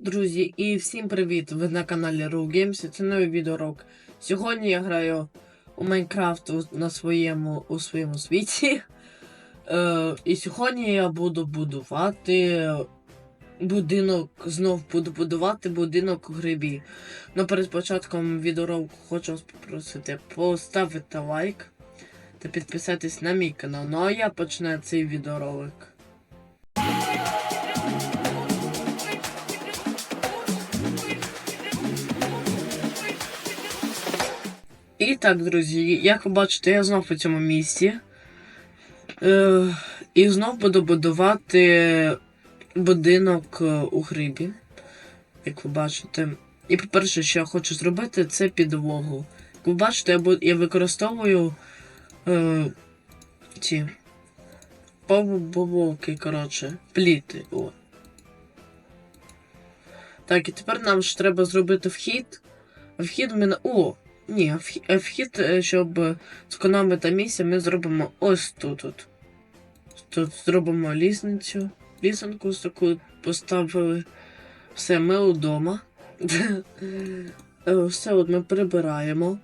Друзі, і всім привіт! Ви на каналі Row Games. Це новий відеорок. Сьогодні я граю у Майнкрафт на своєму у своєму світі. Е, і сьогодні я буду будувати будинок. Знов буду будувати будинок у грибі. Ну перед початком відеороку хочу вас попросити поставити лайк та підписатись на мій канал. Ну а я починаю цей відеоролик. Так, друзі, як ви бачите, я знов у цьому місці. Е, і знов буду будувати будинок е, у грибі. Як ви бачите. І по-перше, що я хочу зробити, це підлогу. Як ви бачите, я, я використовую е, ці поволоки, коротше, пліти. О. Так, і тепер нам ж треба зробити вхід. Вхід в мене. О! Ні, вхід, вхід, е, щоб е, зекономити місце, ми зробимо ось тут. От. Тут зробимо лісницю. Лісенку таку поставили. Все, ми вдома. Е, Все от ми прибираємо.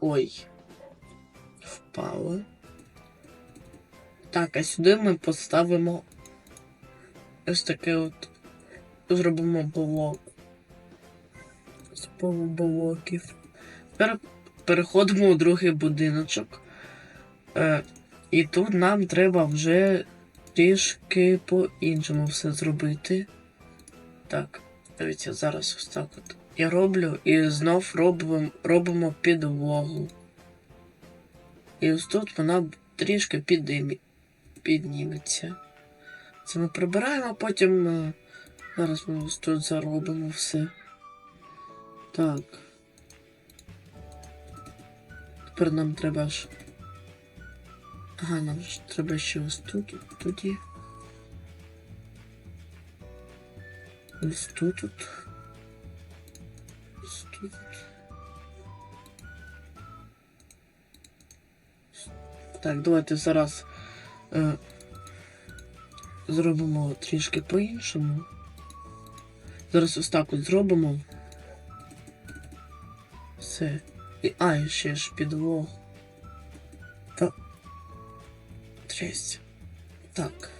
Ой. Впало. Так, а сюди ми поставимо ось таке от. Зробимо блок з полублоків. Тепер переходимо у другий будиночок. Е, і тут нам треба вже трішки по-іншому все зробити. Так, дивіться, зараз ось так от. Я роблю і знов робимо, робимо підлогу. І ось тут вона трішки підіймі, підніметься. Це ми прибираємо, потім е, зараз ми ось тут заробимо все. Так. Тепер нам треба ж. Ага, нам ж треба ще ось тут, є. Ось тут. Ось тут. Так, давайте зараз е, зробимо трішки по-іншому. Зараз ось так от зробимо. Все. І, а, і ще ж підлогу. Та. Трість. Так.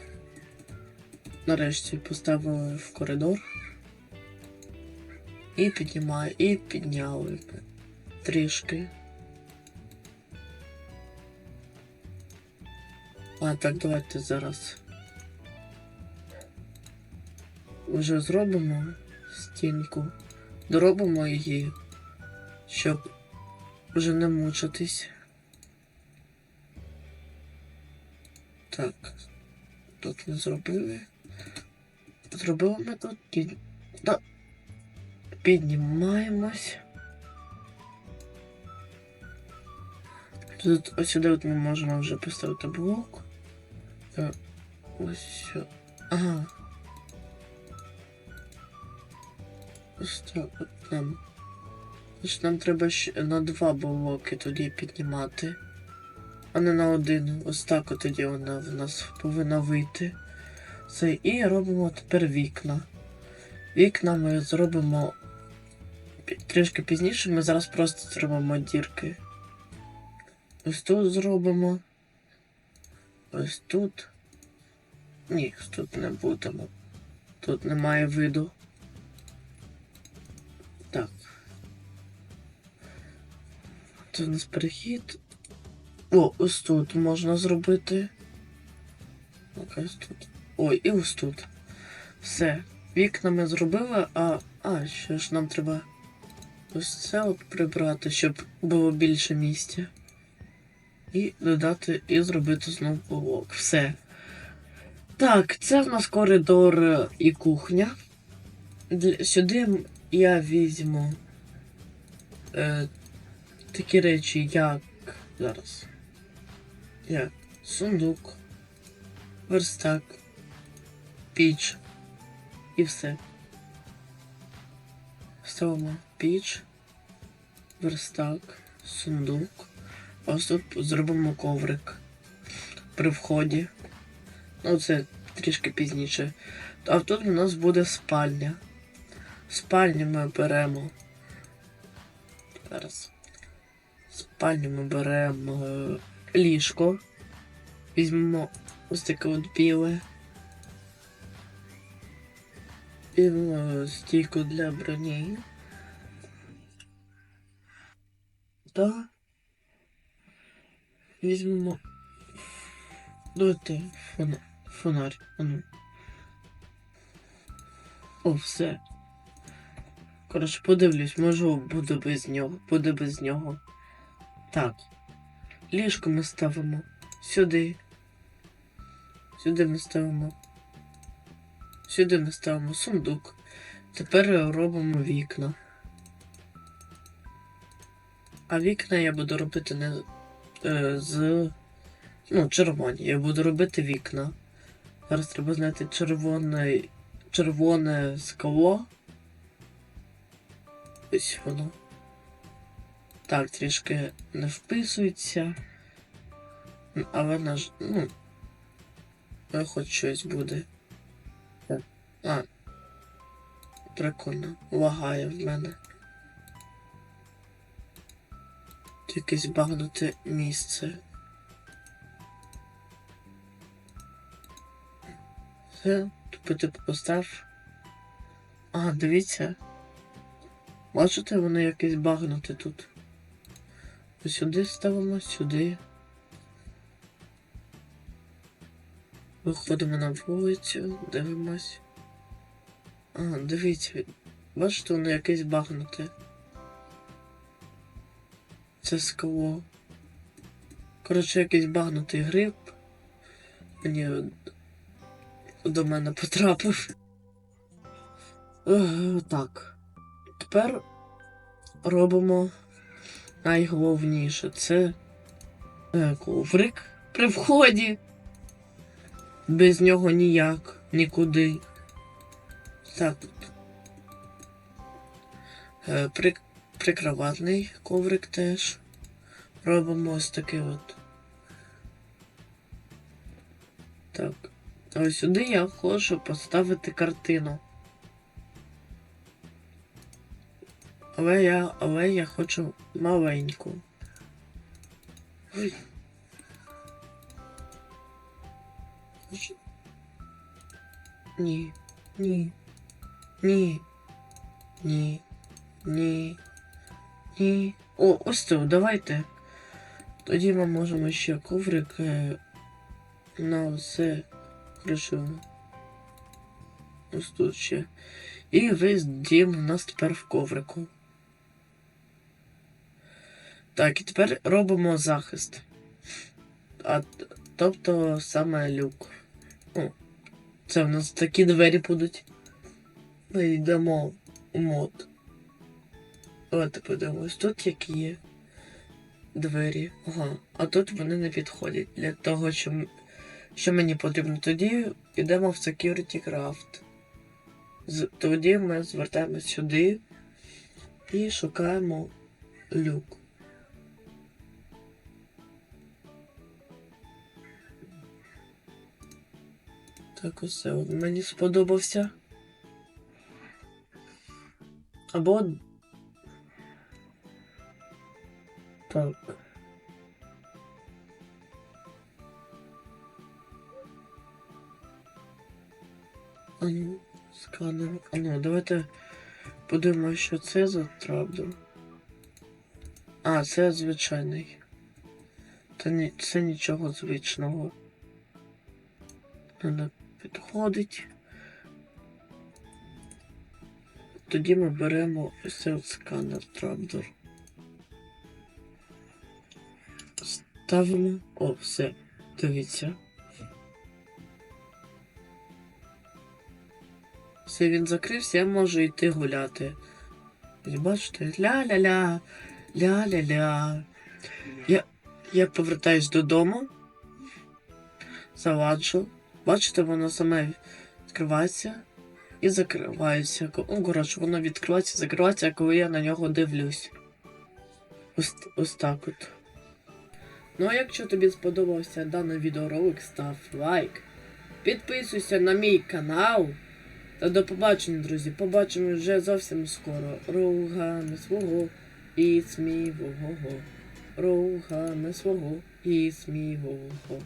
Нарешті поставили в коридор. І піднімаю, і підняли трішки. А так, давайте зараз. Вже зробимо стінку. Доробимо її щоб вже не мучитись. Так, тут ми зробили. Зробили ми тут під... Да. Піднімаємось. Тут ось сюди от ми можемо вже поставити блок. Так, ось сю- Ага. Ось так от нам. Значить, нам треба ще на два блоки тоді піднімати, а не на один. Ось так от тоді вона в нас повинна вийти. Все, і робимо тепер вікна. Вікна ми зробимо трішки пізніше, ми зараз просто зробимо дірки. Ось тут зробимо. Ось тут. Ні, тут не будемо. Тут немає виду. Так. Це у нас перехід. О, ось тут можна зробити. Ось тут. Ой, і ось тут. Все. Вікна ми зробили, а. А, ще ж нам треба ось це от прибрати, щоб було більше місця. І додати, і зробити знову блок. Все. Так, це в нас коридор і кухня. Сюди я візьму. Е, такі речі, як зараз. Як сундук, верстак, піч і все. Ставимо піч, верстак, сундук. Ось тут зробимо коврик при вході. Ну, це трішки пізніше. А тут у нас буде спальня. В спальні ми беремо. Спальню ми беремо е, ліжко. Візьмемо ось таке от біле. Візьмемо стійку для броні. Та візьмемо. Давайте фона... фонарь. О, все. Коротше, подивлюсь, може буде без нього. Буде без нього. Так. Ліжко ми ставимо сюди. Сюди ми ставимо. Сюди ми ставимо сундук. Тепер робимо вікна. А вікна я буду робити не е, з. Ну, червоні. Я буду робити вікна. Зараз треба знайти червоне, червоне скло. Ось воно. Так, трішки не вписується. Але наш. Ну. але Хоч щось буде. А. Прикольно. Лагає в мене. Якесь багнуте місце. Все, тупо типу постав. А, дивіться. Бачите, воно якесь багнуте тут. Сюди ставимо, сюди. Виходимо на вулицю, дивимось. А, дивіться, бачите, воно якесь багнуте. Це скло. Коротше, якийсь багнутий гриб. Мені до мене потрапив. Так. Тепер робимо найголовніше. Це е, коврик при вході. Без нього ніяк, нікуди. Так от. Е, При, прикроватний коврик теж. Робимо ось такий от. Так. Ось сюди я хочу поставити картину. Але я, але я хочу маленьку. Ні, ні, ні, ні, ні, ні. О, ось це, давайте. Тоді ми можемо ще коврик е, на все кришимо. Ось тут ще. І весь дім у нас тепер в коврику. Так, і тепер робимо захист. А, тобто саме люк. О, це в нас такі двері будуть. Ми йдемо у мод. Давайте подивимось, тут які є двері. Ага, а тут вони не підходять для того, що, що мені потрібно. Тоді йдемо в Security Craft. Тоді ми звертаємось сюди і шукаємо люк. Так, усе мені сподобався. Або. Так. Ану, сканер. Ану, давайте подивимося, що це за трабдор. А, це звичайний. Це, ні, це нічого звичного. Не підходить. Тоді ми беремо цей от. Ставимо. О, все. Дивіться. Все, він закрився, я можу йти гуляти. Бачите? Ля-ля-ля, ля-ля-ля. Я, я повертаюсь додому. Заладжу. Бачите, воно саме відкривається і закривається. Ну, коротше, воно відкривається, і закривається, коли я на нього дивлюсь. Ось, ось так от. Ну а якщо тобі сподобався даний відеоролик, став лайк. Підписуйся на мій канал Та до побачення, друзі. Побачимо вже зовсім скоро. Ругами свого і смівого. Ругами свого і смівого.